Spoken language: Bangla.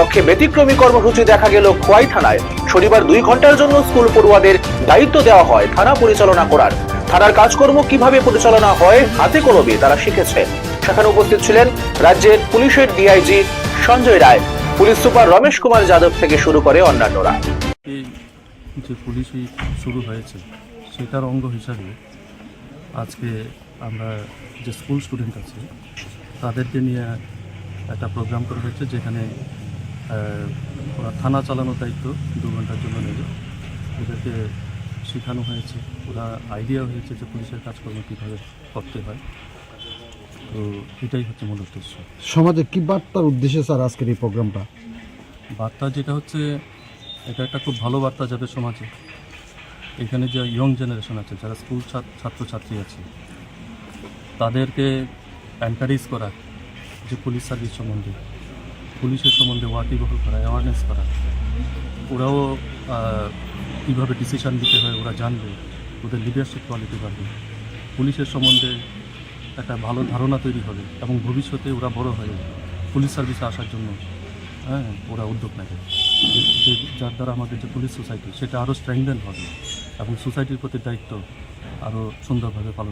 লক্ষ্যে ব্যতিক্রমী কর্মসূচি দেখা গেল খোয়াই থানায়। শনিবার দুই ঘণ্টার জন্য স্কুল পড়ুয়াদের দায়িত্ব দেওয়া হয় থানা পরিচালনা করার। থানার কাজকর্ম কীভাবে পরিচালনা হয়, হাতে কলমে তারা শিখেছে। সেখানে উপস্থিত ছিলেন রাজ্যের পুলিশের DIG Sanjay Roy, police super Ramesh Kumar Yadav থেকে শুরু করে অন্যান্যরা। যে পুলিশই শুরু হয়েছে, সেটার অঙ্গ হিসাবে আজকে আমরা যে স্কুল স্টুডেন্ট আছে, তাদেরকে নিয়ে একটা প্রোগ্রাম করা হয়েছে, যেখানে ওরা থানা চালানোর দায়িত্ব দু ঘণ্টার জন্য নেবে। ওদেরকে শেখানো হয়েছে ওরা আইডিয়া হয়েছে যে পুলিশের কাজকর্ম কীভাবে করতে হয়। তো এটাই হচ্ছে মূল উদ্দেশ্য। সমাজে কী বার্তার উদ্দেশ্যে স্যার আজকের এই প্রোগ্রামটা? বার্তা যেটা হচ্ছে এটা একটা খুব ভালো বার্তা যাবে সমাজে। এখানে যে ইয়ং জেনারেশন আছে যারা স্কুল ছাত্রছাত্রী আছে তাদেরকে এনকারেজ করা যে পুলিশ সার্ভিস সম্বন্ধে। পুলিশের সম্বন্ধে ওয়াকিবহল করা অ্যাওয়ারনেস করা, ওরাও কীভাবে ডিসিশন দিতে হয় ওরা জানবে, ওদের লিডারশিপ কোয়ালিটি বাড়বে। পুলিশের সম্বন্ধে একটা ভালো ধারণা তৈরি হবে এবং ভবিষ্যতে ওরা বড় হয়ে পুলিশ সার্ভিসে আসার জন্য হ্যাঁ ওরা উদ্যোগ নেবে। যে- যার দ্বারা আমাদের যে পুলিশ সোসাইটি সেটা আরও স্ট্রেংদেন হবে এবং সোসাইটির প্রতি দায়িত্ব আরও সুন্দরভাবে পালন